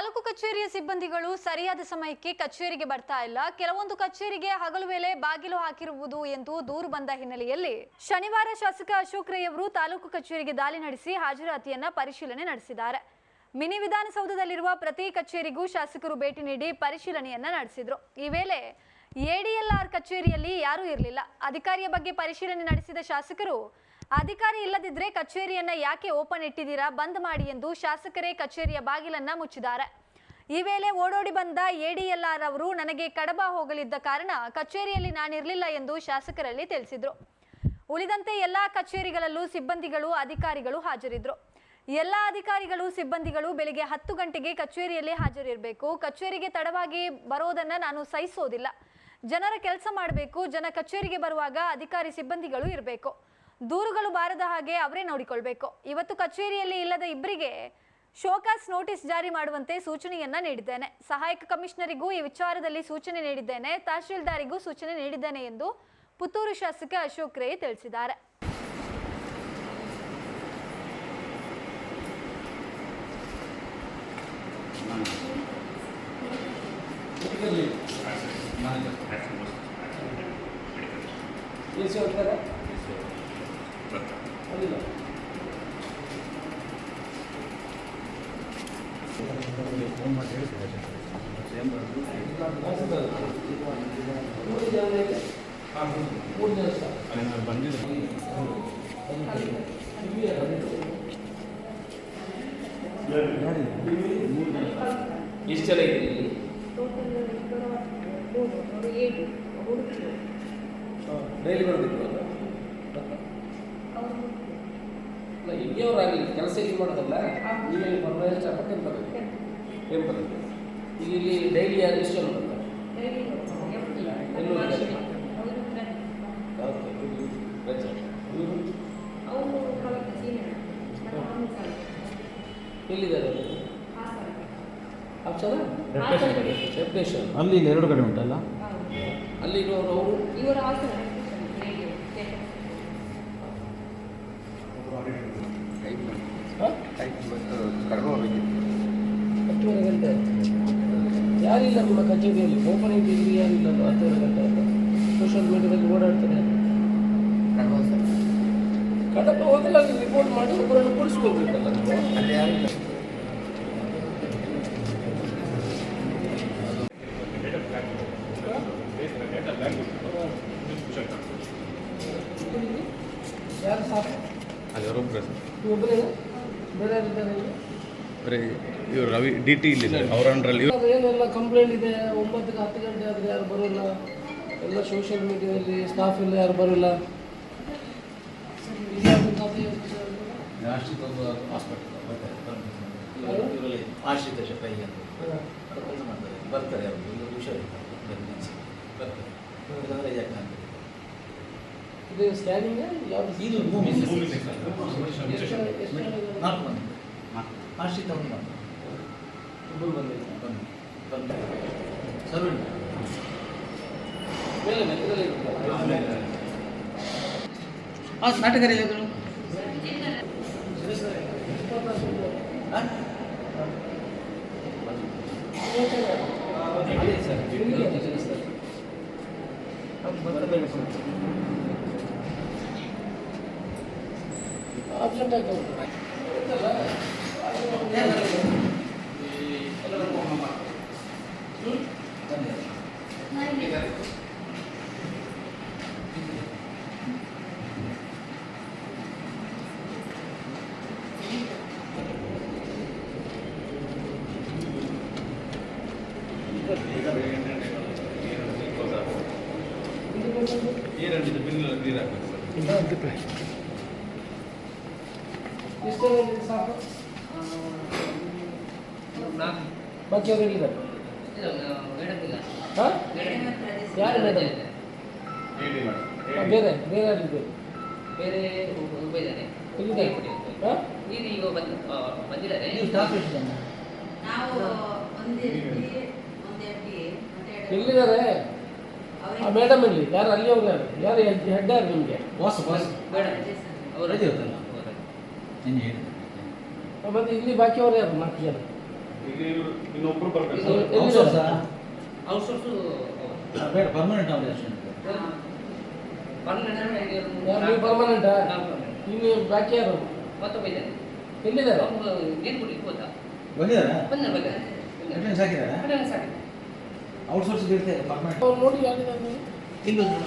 ತಾಲೂಕು ಕಚೇರಿಯ ಸಿಬ್ಬಂದಿಗಳು ಸರಿಯಾದ ಸಮಯಕ್ಕೆ ಕಚೇರಿಗೆ ಬರ್ತಾ ಇಲ್ಲ. ಕೆಲವೊಂದು ಕಚೇರಿಗೆ ಹಗಲು ವೇಳೆ ಬಾಗಿಲು ಹಾಕಿರುವುದು ಎಂದು ದೂರು ಬಂದ ಹಿನ್ನೆಲೆಯಲ್ಲಿ ಶನಿವಾರ ಶಾಸಕ ಅಶೋಕ್ ರೈ ಅವರು ತಾಲೂಕು ಕಚೇರಿಗೆ ದಾಳಿ ನಡೆಸಿ ಹಾಜರಾತಿಯನ್ನ ಪರಿಶೀಲನೆ ನಡೆಸಿದ್ದಾರೆ. ಮಿನಿ ವಿಧಾನಸೌಧದಲ್ಲಿರುವ ಪ್ರತಿ ಕಚೇರಿಗೂ ಶಾಸಕರು ಭೇಟಿ ನೀಡಿ ಪರಿಶೀಲನೆಯನ್ನ ನಡೆಸಿದ್ರು. ಈ ವೇಳೆ ಎಡಿಎಲ್ಆರ್ ಕಚೇರಿಯಲ್ಲಿ ಯಾರೂ ಇರಲಿಲ್ಲ. ಅಧಿಕಾರಿಯ ಬಗ್ಗೆ ಪರಿಶೀಲನೆ ನಡೆಸಿದ ಶಾಸಕರು ಅಧಿಕಾರಿ ಇಲ್ಲದಿದ್ರೆ ಕಚೇರಿಯನ್ನ ಯಾಕೆ ಓಪನ್ ಇಟ್ಟಿದ್ದೀರಾ? ಬಂದ್ ಮಾಡಿ ಎಂದು ಶಾಸಕರೇ ಕಚೇರಿಯ ಬಾಗಿಲನ್ನ ಮುಚ್ಚಿದ್ದಾರೆ. ಈ ವೇಳೆ ಓಡೋಡಿ ಬಂದ ಎಡಿಎಲ್ಆರ್ ಅವರು, ನನಗೆ ಕಡಬ ಹೋಗಲಿದ್ದ ಕಾರಣ ಕಚೇರಿಯಲ್ಲಿ ನಾನಿರಲಿಲ್ಲ ಎಂದು ಶಾಸಕರಲ್ಲಿ ತಿಳಿಸಿದ್ರು. ಉಳಿದಂತೆ ಎಲ್ಲಾ ಕಚೇರಿಗಳಲ್ಲೂ ಸಿಬ್ಬಂದಿಗಳು, ಅಧಿಕಾರಿಗಳು ಹಾಜರಿದ್ರು. ಎಲ್ಲ ಅಧಿಕಾರಿಗಳು, ಸಿಬ್ಬಂದಿಗಳು ಬೆಳಿಗ್ಗೆ ಹತ್ತು ಗಂಟೆಗೆ ಕಚೇರಿಯಲ್ಲಿ ಹಾಜರಿರಬೇಕು. ಕಚೇರಿಗೆ ತಡವಾಗಿ ಬರೋದನ್ನ ನಾನು ಸಹಿಸೋದಿಲ್ಲ. ಜನರ ಕೆಲಸ ಮಾಡಬೇಕು. ಜನ ಕಚೇರಿಗೆ ಬರುವಾಗ ಅಧಿಕಾರಿ, ಸಿಬ್ಬಂದಿಗಳು ಇರಬೇಕು. ದೂರುಗಳು ಬಾರದ ಹಾಗೆ ಅವರೇ ನೋಡಿಕೊಳ್ಬೇಕು. ಇವತ್ತು ಕಚೇರಿಯಲ್ಲಿ ಇಲ್ಲದ ಇಬ್ಬರಿಗೆ ಶೋಕಾಸ್ ನೋಟಿಸ್ ಜಾರಿ ಮಾಡುವಂತೆ ಸೂಚನೆಯನ್ನ ನೀಡಿದ್ದೇನೆ. ಸಹಾಯಕ ಕಮಿಷನರಿಗೂ ಈ ವಿಚಾರದಲ್ಲಿ ಸೂಚನೆ ನೀಡಿದ್ದೇನೆ. ತಹಶೀಲ್ದಾರಿಗೂ ಸೂಚನೆ ನೀಡಿದ್ದೇನೆ ಎಂದು ಪುತ್ತೂರು ಶಾಸಕ ಅಶೋಕ್ ರೈ ತಿಳಿಸಿದ್ದಾರೆ. ಎ ಎಷ್ಟು ಜನ ಇದೆ ಇಲ್ಲಿ ಡೈಲಿ ಬರೋದಿತ್ತು ಅಲ್ಲ ಇಲ್ಲಿಯವರಾಗಲಿ ಕೆಲಸ ಇಲ್ಲಿ ಮಾಡೋದಲ್ಲ? ನೀವೇ ಪರ್ಮನೆಂಟ್ ಸ್ಟಾಫ್ ಟೆಂಪಲ್ಗೆ ಟೆಂಪಲ್ಗೆ ಈಗ ಇಲ್ಲಿ ಡೈಲಿ ಯಾರು ಬರ್ತಾರೆ ಇವರು ಎಲ್ಲಿದ್ದಾರೆ ಅಲ್ಲಿ ಇಲ್ಲಿ ಎರಡು ಕಡೆ ಉಂಟಲ್ಲ? ಅಲ್ಲಿ ಇರೋರು ಅವರು? ಇವರ ಹಾಸನ ಯಾರಿಲ್ಲ ನಿಮ್ಮ ಕಚೇರಿಯಲ್ಲಿ ಓಪನ್ ಡಿಗ್ರಿ ಯಾರಿಲ್ಲ ಹತ್ತು ಹತ್ತುವರೆ ಗಂಟೆ ಅಂತ. ಸೋಷಿಯಲ್ ಮೀಡಿಯಾದಲ್ಲಿ ಓಡಾಡ್ತಾರೆ. ಕಡಪ ಹೋಗಿಲ್ಲ ಅಲ್ಲಿ ರಿಪೋರ್ಟ್ ಮಾಡಿ ಒಬ್ಬರನ್ನು ನೀವು? ಯಾರು ಸಾಕು? ಅಲ್ಲಿ ಅವರೊಬ್ಬರೇ ಸರ್. ನೀವು ಒಬ್ಬರೇನಾ ಬೇರೆ ಯಾರಿದ್ದಾರೆ ಇಲ್ಲಿ? ಬರೀ ಇವರು ರವಿ ಡಿ ಟಿ ಇಲ್ಲಿ ಅವರ ಅಂಡ್ರಲ್ಲಿ ಇವಾಗ ಏನೆಲ್ಲ ಕಂಪ್ಲೇಂಟ್ ಇದೆ ಒಂಬತ್ತಕ್ಕೆ ಹತ್ತು ಗಂಟೆ ಆದರೆ ಯಾರು ಬರೋಲ್ಲ ಎಲ್ಲ ಸೋಷಿಯಲ್ ಮೀಡಿಯಾದಲ್ಲಿ ಸ್ಟಾಫ್ ಎಲ್ಲ ಯಾರು ಬರೋಲ್ಲ? ಆಶ್ರಿತ ಬಂದಿದೆ ಕೆಲಸ ಮಾಡ್ತಾರೆ ಬರ್ತಾರೆ ಅವರು ಇಲ್ಲಿ ಹುಷಾರಿಲ್ಲ ಬರ್ತಾರೆ ಇಲ್ಲಾಂದ್ರೆ ಯಾಕೆ ಅಂತ ಇದು ಸ್ಕ್ಯಾನಿಂಗ್ ಯಾವುದು ಇದು ಭೂಮಿ? ನಾಲ್ಕು ಆಶ್ರಿತ ಒಂದು ಮಾತ್ರ ಇಬ್ಬರು ಬಂದಿಲ್ಲ ಬಂದು ಬಂದು ಸರ್ವೆ ಮೇಲೆ ಮೇಲೆ ಇದರಲ್ಲಿ ಇರುತ್ತಲ್ಲ. ಹಾಂ ನಾಟಕರಿ ಅದು ಆಬ್ಸೆಂಟ್ ಆಗಿ ಹಾಕಬೇಕು ಸರ್ ಎಷ್ಟು ಜನ ಇದ್ದೀರಿ ಸಾಕು ಬಾಕಿ ಅವರು ಎಲ್ಲಿದ್ದಾರೆ ಹಾಂ ಯಾರು ಮೇಡಮ್ ಬೇರೆ ಬೇರೆ ಯಾರಿದ್ದಾರೆ ಬೇರೆ ಒಬ್ಬ ಇದ್ದಾನೆ ಹಾಂ ಈಗ ಬಂದು ಬಂದಿದ್ದಾರೆ ನೀವು ಸ್ಟಾಫ್ ಎಷ್ಟು ಜನ ನಾವು ಒಂದು ಎಫ್ಡಿ ಒಂದು ಎಫ್ಡಿ ಎಲ್ಲಿದ್ದಾರೆ? ಮೇಡಮ್ ಇಲ್ಲಿ ಯಾರು ಅಲ್ಲಿ ಅವ್ರು ಯಾರು ಯಾರು ಹೆಡ್ ಯಾರು ನಿಮಗೆ? Boss boss. ಅವರು ರಜೆ ಇರುತ್ತಲ್ಲ? ನಿನ್ನೆ ಬಾಕಿ ಮತ್ತೆ ಇಲ್ಲಿ ಬಾಕಿಯವರು ಯಾರು ನಾಲ್ಕು ಜನ ಇನ್ನೊಬ್ರು ಬರ್ಬೇಕು ಇದು ಔಟ್ಸೋರ್ಸ್ ಔಟ್ಸೋರ್ಸು ಬೇಡ ಪರ್ಮನೆಂಟ್ ಅವ್ರು ಅಷ್ಟೇ ಪರ್ಮನೆಂಟ್ ಪರ್ಮನೆಂಟಾ ನೀವು ಬಾಕಿ ಯಾರು? ಮತ್ತೊಬ್ಬ ಇದ್ದಾನೆ ಎಲ್ಲಿದ್ದಾರೆ? ಬಂದಿದ್ದಾರಾ ಬಂದ ಬಂದ ಅಟೆಂಡೆನ್ಸ್ ಹಾಕಿದಾರಾ ಅಟೆಂಡೆನ್ಸ್ ಆಗಿದೆ ಔಟ್ಸೋರ್ಸ್ ಇರುತ್ತೆ ಪರ್ಮನೆಂಟ್ ಅವ್ರು ನೋಡಿ ಯಾರಿದ್ದಾರೆ ಇಲ್ಲ ನೀವು?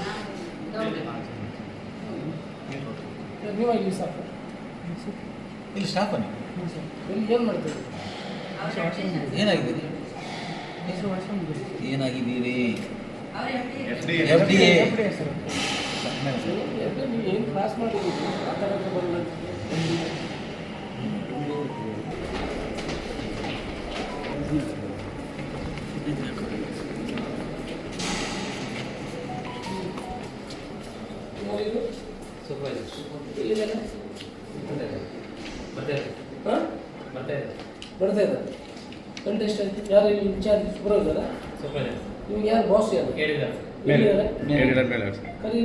ಇಲ್ಲಿ ಸ್ಟಾಫ್ ಇಲ್ಲಿ ಸ್ಟಾಫ್ ನೀವು? ಇಲ್ಲಿ ಏನು ಮಾಡ್ತೀರಿ? ಏನಾಗಿದೆ? ಏನಾಗಿದ್ದೀರಿ? ಅವ್ರು ಎಫ್ ಡಿ ಎಫ್ಡಿ ಎ ನೀವು ಏನು ಕ್ಲಾಸ್ ಮಾಡಿದ್ದೀರಿ? ಆ ಥರ ಬಂದು ಬರ್ತಾ ಇದ್ದಾರೆ ಗಂಟೆ ಎಷ್ಟಾಯ್ತು ಯಾರು ಇಲ್ಲಿ ಇನ್ಚಾರ್ಜ್ ಸೂಪರ್ವೈಸರ ನಿಮ್ಗೆ ಯಾರು ಬಾಸ್ ಯಾರು? ಮೇಲೆ ಎಲ್ಲಿದ್ದಾರೆ? ಹೇಳಿದ ಮೇಲೆ ಸರ್ ಕರೀರಿ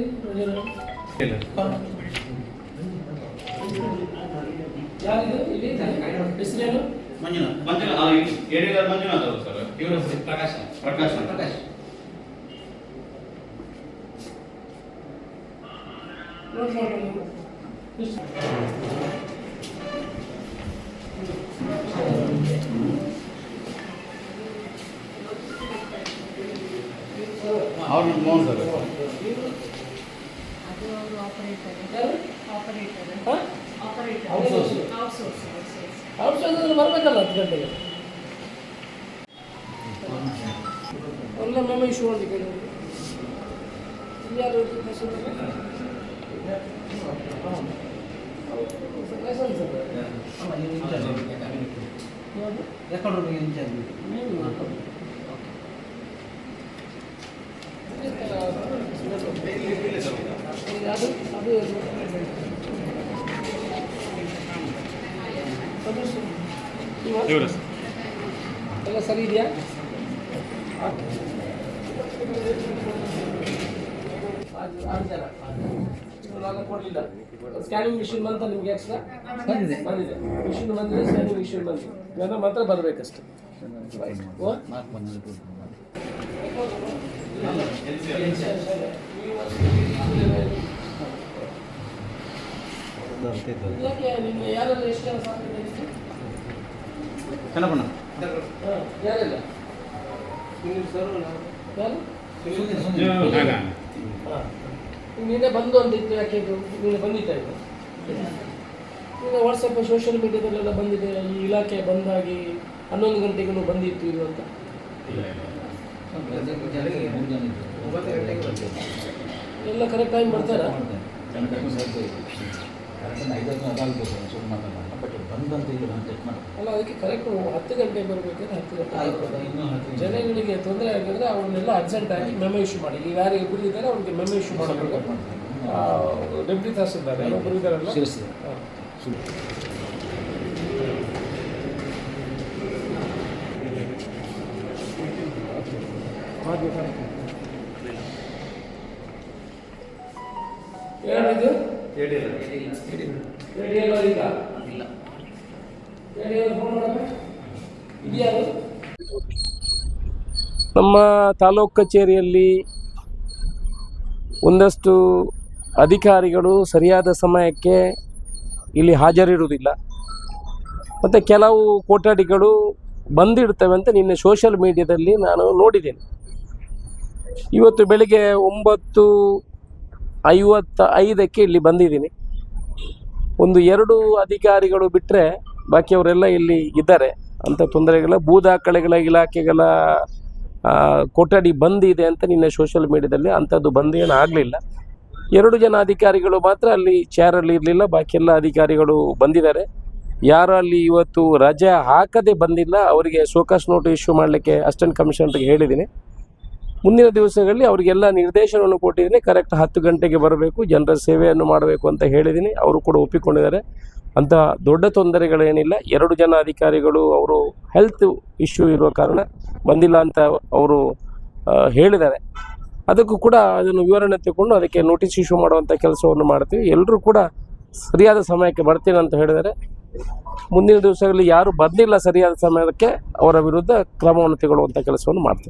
ಯಾರಿದು? ಇಲ್ಲಿ? ಹೆಸರೇನು? ಮಂಜುನಾಥ್. ಮಂಜುನಾಥ್ ಹೇಳಿದ ಮಂಜುನಾಥ್ ಅವರು ಸರ್. ಇವರು ಪ್ರಕಾಶ್ ಪ್ರಕಾಶ್ ಪ್ರಕಾಶ್. ನೋಟ್? ಅವ್ರು ಮೋಹನ್ ಸರ್? ಹಾಂ? Outsource. Outsource ಅಂದ್ರೆ ಬರಬೇಕಲ್ಲ ಹತ್ತು ಗಂಟೆಗೆ ಎಲ್ಲ ಮೆಮೊ ಇಶ್ಯೂ ಮಾಡಿ ಕೇಳಿ ಯಾರು ಲೈಸೆನ್ಸ್ ರೆಕಾರ್ಡ್ ರೂಮಿಗೆ ಇನ್ಚಾರ್ಜ್ ಅದು ಅದು ಇವ? ಇವರು ಎಲ್ಲ ಸರಿ ಇದೆಯಾ ಕೊಡಲಿಲ್ಲ. ಸ್ಕ್ಯಾನಿಂಗ್ ಮಿಷಿನ್ ಬಂತ ನಿಮ್ಗೆ ಎಕ್ಸ್ಟ್ರಾ ಬಂದಿದೆ. ಬಂದಿದೆ. ಮಿಷಿನ್ ಬಂದಿದೆ ಸ್ಕ್ಯಾನಿಂಗ್ ಮಿಷಿನ್ ಬಂದಿದೆ. ಇವೆಲ್ಲ ಮಾತ್ರ ಬರಬೇಕಷ್ಟೆ. ಓ ನಾಲ್ಕು ಬಂದಿದೆ ನಿನ್ನೆ ಯಾರೆಲ್ಲ ಯಾರೆಲ್ಲ ಯಾರು ನಿನ್ನೆ ಬಂದು ಅಂತಿತ್ತು ಯಾಕೆ ಇದು? ನೀನೇ ಬಂದಿತ್ತ ಇದು ನಿನ್ನೆ ವಾಟ್ಸಪ್ ಸೋಷಿಯಲ್ ಮೀಡಿಯಾದಲ್ಲೆಲ್ಲ ಬಂದಿದೆ ಈ ಇಲಾಖೆ ಬಂದಾಗಿ ಹನ್ನೊಂದು ಗಂಟೆಗೂ ಬಂದಿತ್ತು ಇದು ಅಂತ. ಎಲ್ಲ ಕರೆಕ್ಟ್ ಟೈಮ್ ಬರ್ತಾರಾ ಬಂದಂತ ಇಲ್ಲ ನಾನು ಚೆಕ್ ಮಾಡಿ ಅಲ್ಲ ಅದಕ್ಕೆ ಕರೆಕ್ಟ್ ಹತ್ತು ಗಂಟೆಗೆ ಬರಬೇಕಾದ್ರೆ ಹತ್ತು ಗಂಟೆ ಆಯ್ತು ಇನ್ನೂ ಹತ್ತು ಜನಗಳಿಗೆ ತೊಂದರೆ ಆಗಿದ್ರೆ ಅವ್ರನ್ನೆಲ್ಲ ಅರ್ಜೆಂಟ್ ಆಗಿ ಮೆಮೊ ಇಶ್ಯೂ ಮಾಡಿ. ಈಗ ಯಾರಿಗೆ ಇಬ್ಬರಿದ್ದಾರೆ ಅವ್ರಿಗೆ ಮೆಮೊ ಇಶ್ಯೂ ಮಾಡಬೇಕು ಡೆಪ್ಟಿ ತಹಸೀಲ್ದಾರ್ ಯಾರೊಬ್ಬರು ಇದ್ದಾರಲ್ಲ ಹೇಳಿಲ್ಲ ಹೇಳಿಲ್ಲ ಹೇಳಿಲ್ಲ ಹೇಳಿಲ್ಲ ಈಗ ಇಲ್ಲ ರೇಡಿಯೋ ಫೋನ್ ಮಾಡಬೇಕು ಇದ್ಯಾರು ನಮ್ಮ ತಾಲೂಕು ಕಚೇರಿಯಲ್ಲಿ ಒಂದಷ್ಟು ಅಧಿಕಾರಿಗಳು ಸರಿಯಾದ ಸಮಯಕ್ಕೆ ಇಲ್ಲಿ ಹಾಜರಿರುವುದಿಲ್ಲ. ಮತ್ತು ಕೆಲವು ಕೊಠಡಿಗಳು ಬಂದಿಡ್ತವೆ ಅಂತ ನಿನ್ನೆ ಸೋಷಿಯಲ್ ಮೀಡಿಯಾದಲ್ಲಿ ನಾನು ನೋಡಿದ್ದೇನೆ. ಇವತ್ತು ಬೆಳಿಗ್ಗೆ ಒಂಬತ್ತು ಐವತ್ತ ಐದಕ್ಕೆ ಇಲ್ಲಿ ಬಂದಿದ್ದೀನಿ. ಒಂದು ಎರಡು ಅಧಿಕಾರಿಗಳು ಬಿಟ್ಟರೆ ಬಾಕಿಯವರೆಲ್ಲ ಇಲ್ಲಿ ಇದ್ದಾರೆ. ಅಂತ ತೊಂದರೆಗಳ, ಭೂ ದಾಖಲೆಗಳ, ಇಲಾಖೆಗಳ ಕೊಠಡಿ ಬಂದಿದೆ ಅಂತ ನಿನ್ನೆ ಸೋಷಿಯಲ್ ಮೀಡಿಯಾದಲ್ಲಿ ಅಂಥದ್ದು ಬಂದೇನು ಆಗಲಿಲ್ಲ. ಎರಡು ಜನ ಅಧಿಕಾರಿಗಳು ಮಾತ್ರ ಅಲ್ಲಿ ಚೇರಲ್ಲಿ ಇರಲಿಲ್ಲ ಬಾಕಿ ಎಲ್ಲ ಅಧಿಕಾರಿಗಳು ಬಂದಿದ್ದಾರೆ. ಯಾರು ಅಲ್ಲಿ ಇವತ್ತು ರಜೆ ಹಾಕದೆ ಬಂದಿಲ್ಲ, ಅವರಿಗೆ ಸೋಕಾಸ್ ನೋಟು ಇಶ್ಯೂ ಮಾಡಲಿಕ್ಕೆ ಅಸಿಸ್ಟೆಂಟ್ ಕಮಿಷನರ್ಗೆ ಹೇಳಿದ್ದೀನಿ. ಮುಂದಿನ ದಿವಸಗಳಲ್ಲಿ ಅವರಿಗೆಲ್ಲ ನಿರ್ದೇಶನವನ್ನು ಕೊಟ್ಟಿದ್ದೀನಿ ಕರೆಕ್ಟ್ ಹತ್ತು ಗಂಟೆಗೆ ಬರಬೇಕು, ಜನರ ಸೇವೆಯನ್ನು ಮಾಡಬೇಕು ಅಂತ ಹೇಳಿದ್ದೀನಿ, ಅವರು ಕೂಡ ಒಪ್ಪಿಕೊಂಡಿದ್ದಾರೆ. ಅಂತ ದೊಡ್ಡ ತೊಂದರೆಗಳೇನಿಲ್ಲ, ಎರಡು ಜನ ಅಧಿಕಾರಿಗಳು ಅವರು ಹೆಲ್ತ್ ಇಶ್ಯೂ ಇರುವ ಕಾರಣ ಬಂದಿಲ್ಲ ಅಂತ ಅವರು ಹೇಳಿದ್ದಾರೆ. ಅದಕ್ಕೂ ಕೂಡ ಅದನ್ನು ವಿವರಣೆ ತಗೊಂಡು ಅದಕ್ಕೆ ನೋಟಿಸ್ ಇಶ್ಯೂ ಮಾಡುವಂಥ ಕೆಲಸವನ್ನು ಮಾಡ್ತೀವಿ. ಎಲ್ಲರೂ ಕೂಡ ಸರಿಯಾದ ಸಮಯಕ್ಕೆ ಬರ್ತೀನಿ ಅಂತ ಹೇಳಿದರೆ ಮುಂದಿನ ದಿವಸಗಳಲ್ಲಿ ಯಾರು ಬಂದಿಲ್ಲ ಸರಿಯಾದ ಸಮಯಕ್ಕೆ ಅವರ ವಿರುದ್ಧ ಕ್ರಮವನ್ನು ತಗೊಳ್ಳುವಂಥ ಕೆಲಸವನ್ನು ಮಾಡ್ತೀವಿ.